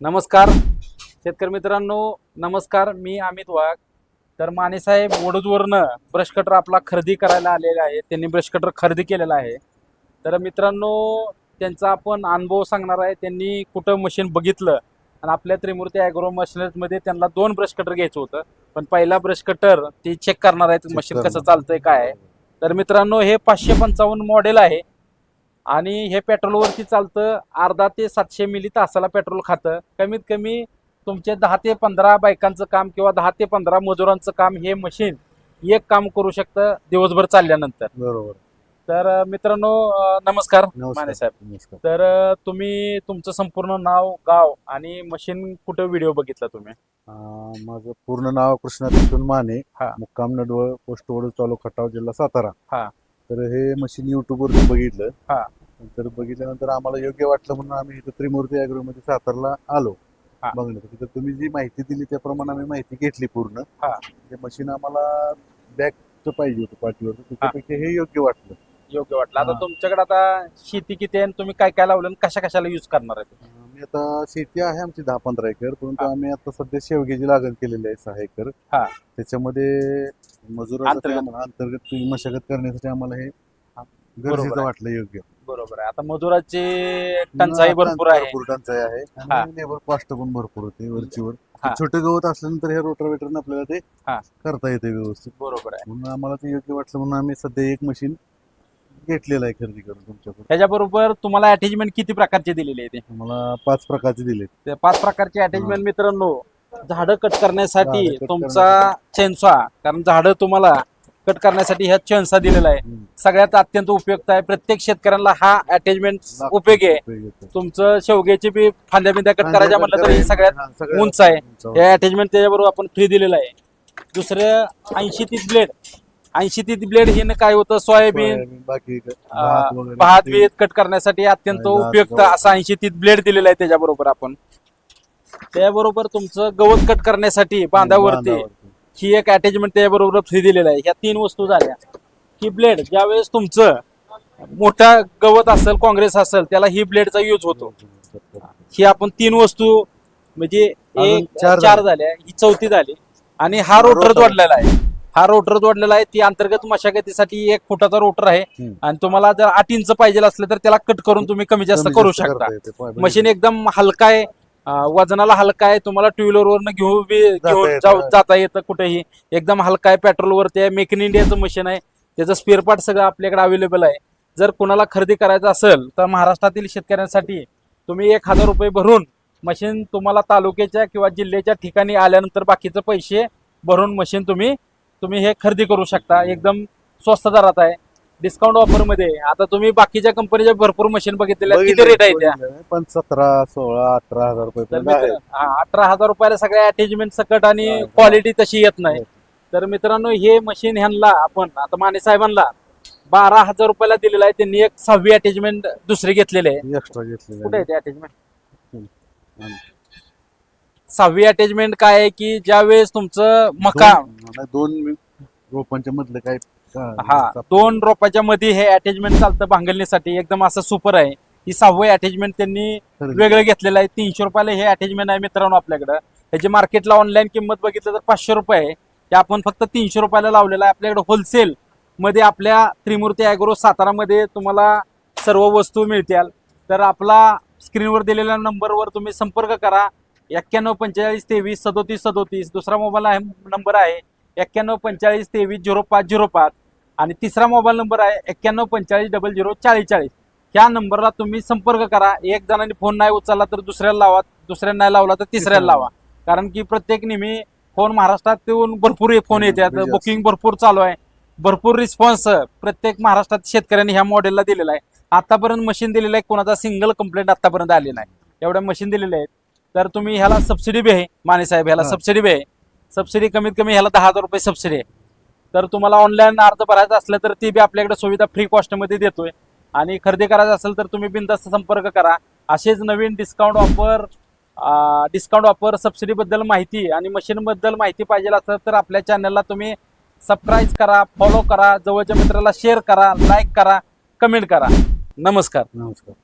नमस्कार. शेतकरी मित्रांनो नमस्कार. मी अमित वाघ. तर मानेसाहेब वडूजवरनं ब्रश कटर आपला खरेदी करायला आलेला आहे. त्यांनी ब्रश कटर खरेदी केलेला आहे. तर मित्रांनो त्यांचा आपण अनुभव सांगणार आहे. त्यांनी कुठं मशीन बघितलं आणि आपल्या त्रिमूर्ती ॲग्रो मशिनरीमध्ये त्यांना दोन ब्रश कटर घ्यायचं होतं. पण पहिला ब्रश कटर ते चेक करणार आहेत मशीन कसं चालतंय काय आहे. तर मित्रांनो हे पाचशे पंचावन्न मॉडेल आहे. आणि हे पेट्रोलवरती चालतं अर्धा ते सातशे मिली तासाला पेट्रोल खातं. कमीत कमी तुमचे दहा ते पंधरा बायकांचं काम किंवा दहा ते पंधरा मजुरांचं काम हे मशीन एक काम करू शकतं दिवसभर चालल्यानंतर. बरोबर. तर मित्रांनो नमस्कार. माने साहेब. नमस्कार. तर तुम्ही तुमचं संपूर्ण नाव गाव आणि मशीन कुठं व्हिडिओ बघितला तुम्ही? अं, माझं पूर्ण नाव कृष्णा किशोर माने. हा. मुक्काम नडवळ पोस्ट वडूज तालुका खटाव जिल्हा सातारा. हा. तर हे मशीन युट्यूबवर बघितलं. हा. तर बघितल्यानंतर आम्हाला योग्य वाटलं म्हणून आम्ही इथं त्रिमूर्ती अॅग्रो मध्ये सातारला आलो हा. बघण्यासाठी तर तुम्ही जी माहिती दिली त्याप्रमाणे आम्ही माहिती घेतली पूर्ण हा. ते मशीन आम्हाला बॅगचं पाहिजे होतं पाठीवर त्याच्यापेक्षा हे योग्य वाटलं योग्य वाटलं आता हा. तुमच्याकडे आता शेती किती आहे आणि तुम्ही काय काय लावलं आणि कशा कशाला यूज करणार आहे आम्ही आता शेती आहे आमची दहा पंधरा एकर परंतु हा. आम्ही आता सध्या शेवग्याची लागण केलेली आहे सहा एकर हा. त्याच्यामध्ये मजुरासाठी अंतर्गत. मशागत करण्यासाठी आम्हाला हे. गरजेचं आहे. वाटलं योग्य बरोबर आहे. आता मजुराची टंचाई भरपूर आहे. भरपूर टंचाई आहे. हा. आणि लेबर कॉस्ट पण भरपूर होते वरचीवर. हा. छोटे गवत असल्यानंतर हे रोटावेटरने आपल्याला ते हा. करता येते व्यवस्थित. बरोबर आहे. म्हणून आम्हाला ते योग्य वाटलं म्हणून आम्ही सध्या एक मशीन घेतलेलं आहे खरेदी करून तुमच्याकडून. त्याच्याबरोबर तुम्हाला अटॅचमेंट किती प्रकारचे दिलेले आहे ते? आम्हाला पाच प्रकारचे दिले ते पाच प्रकारचे अटॅचमेंट मित्रांनो झाडं कट करण्यासाठी झाडं cut तुमचा चेन्सा कारण झाडं तुम्हाला कट करण्यासाठी ह्या चेन्सा दिलेला आहे. सगळ्यात अत्यंत उपयुक्त आहे. प्रत्येक शेतकऱ्यांना हा अटॅचमेंट उपयोगी आहे. तुमचं शेवग्याची बी फांद्या बिंद्या कट करायच्या म्हटलं तर हे सगळ्यात उंच आहे. हे. अटॅचमेंट त्याच्याबरोबर आपण फ्री दिलेलं आहे. दुसरं ऐंशी तीस ब्लेड ऐंशी तीस ब्लेड हे काय होतं? सोयाबीन भात बीत कट करण्यासाठी अत्यंत उपयुक्त. असा ऐंशी तीस ब्लेड दिलेला आहे त्याच्याबरोबर आपण. त्याबरोबर तुमचं गवत कट करण्यासाठी बांधावरती. ही एक अटॅचमेंट त्याच्याबरोबर फ्री दिलेलं आहे. ह्या तीन वस्तू झाल्या. ही ब्लेड ज्यावेळेस तुमचं मोठा गवत असेल काँग्रेस असेल त्याला ही ब्लेडचा यूज होतो. ही आपण तीन वस्तू म्हणजे एक चार चार झाल्या ही चौथी झाली. आणि हा रोटर. जोडलेला आहे. हा रोटर जोडलेला आहे. ती अंतर्गत मशागतीसाठी एक फुटाचा रोटर आहे. आणि तुम्हाला जर आठ इंच पाहिजे असलं तर त्याला कट करून तुम्ही कमी जास्त करू शकता. मशीन एकदम हलका आहे. वजनाला हलका आहे तुम्हाला टू व्हीलर वरनं घेऊन बी घेऊन. जाऊ जाता येतं कुठेही. एकदम हलका आहे पेट्रोल वरती आहे मेक इन इंडियाचं मशीन आहे. त्याचं स्पेअर पार्ट सगळं आपल्याकडे अवेलेबल आहे. जर कुणाला खरेदी करायचं असेल तर महाराष्ट्रातील शेतकऱ्यांसाठी तुम्ही एक हजार रुपये भरून मशीन तुम्हाला तालुक्याच्या किंवा जिल्ह्याच्या ठिकाणी आल्यानंतर बाकीचे पैसे भरून मशीन तुम्ही तुम्ही हे खरेदी करू शकता. एकदम स्वस्त दरात आहे. डिस्काउंट ऑफरमध्ये आता तुम्ही बाकीच्या कंपनीच्या भरपूर मशीन बघितलेल्या आहेत. किती रेट आहे. त्या पण सतरा सोळा अठरा हजार रुपये तर पर्यंत आहे. मित्र हा, अठरा हजार रुपयाला सगळ्या अटॅचमेंट सकट आणि हा, क्वालिटी तशी येत नाही. तर मित्रांनो हे मशीन ह्यांना आपण आता माने साहेबांना बारा हजार रुपयाला दिलेलं आहे. त्यांनी एक सहावी अटॅचमेंट दुसरी घेतलेली आहे. एक्स्ट्रा घेतलेलं कुठे आहे. आहे. ते अटॅचमेंट सहावी अटॅचमेंट काय आहे की ज्या वेळेस तुमचं मका दोन रोपांच्या मधलं काय हा दोन रोपाच्या मध्ये हे अटॅचमेंट चालतं भांगलणीसाठी. एकदम असं सुपर आहे. ही सहावी अटॅचमेंट त्यांनी. वेगळं घेतलेलं आहे. तीनशे रुपयाला हे अटॅचमेंट आहे मित्रांनो आपल्याकडं. ह्याची मार्केटला ऑनलाईन किंमत बघितलं तर पाचशे रुपये आहे. ते आपण फक्त तीनशे रुपयाला लावलेलं आहे. आपल्याकडे होलसेल मध्ये आपल्या त्रिमूर्ती ॲग्रो सातारामध्ये तुम्हाला सर्व वस्तू मिळतील. तर आपला स्क्रीनवर दिलेल्या नंबरवर तुम्ही संपर्क करा. एक्क्याण्णव पंचेचाळीस तेवीस सदोतीस सदोतीस. दुसरा मोबाईल आहे नंबर आहे. एक्क्याण्णव पंचेचाळीस तेवीस झिरो पाच झिरो पाच. आणि तिसरा मोबाईल नंबर आहे एक्क्याण्णव पंचेचाळीस डबल झिरो चाळीस चाळीस. ह्या नंबरला तुम्ही संपर्क करा. एक जणांनी फोन नाही उचलला तर दुसऱ्याला लावा. दुसऱ्याला नाही लावला तर तिसऱ्याला लावा. कारण की प्रत्येक नेहमी फोन महाराष्ट्रात येऊन भरपूर फोन येतात. बुकिंग भरपूर चालू आहे. भरपूर रिस्पॉन्स प्रत्येक महाराष्ट्रात शेतकऱ्यांनी ह्या मॉडेलला दिलेला आहे. आतापर्यंत मशीन दिलेलं आहे. कोणाचा सिंगल कंप्लेंट आतापर्यंत आली नाही. एवढ्या मशीन दिलेल्या आहेत. तर तुम्ही ह्याला सबसिडी बी आहे. माने साहेब ह्याला. सबसिडी बी आहे. सबसिडी कमीत कमी ह्याला दहा हजार रुपये सबसिडी आहे. तर तुम्हाला ऑनलाईन अर्ज भरायचा असलं तर ती बी आपल्याकडे सुविधा फ्री कॉस्टमध्ये देतोय. आणि खरेदी करायचं असेल तर तुम्ही बिनधास्त संपर्क करा. असेच नवीन डिस्काउंट ऑफर डिस्काउंट ऑफर सबसिडीबद्दल माहिती आणि मशीनबद्दल माहिती पाहिजे असेल तर आपल्या चॅनलला तुम्ही सबस्क्राईब करा फॉलो करा जवळच्या मित्राला शेअर करा लाईक करा कमेंट करा. नमस्कार. नमस्कार.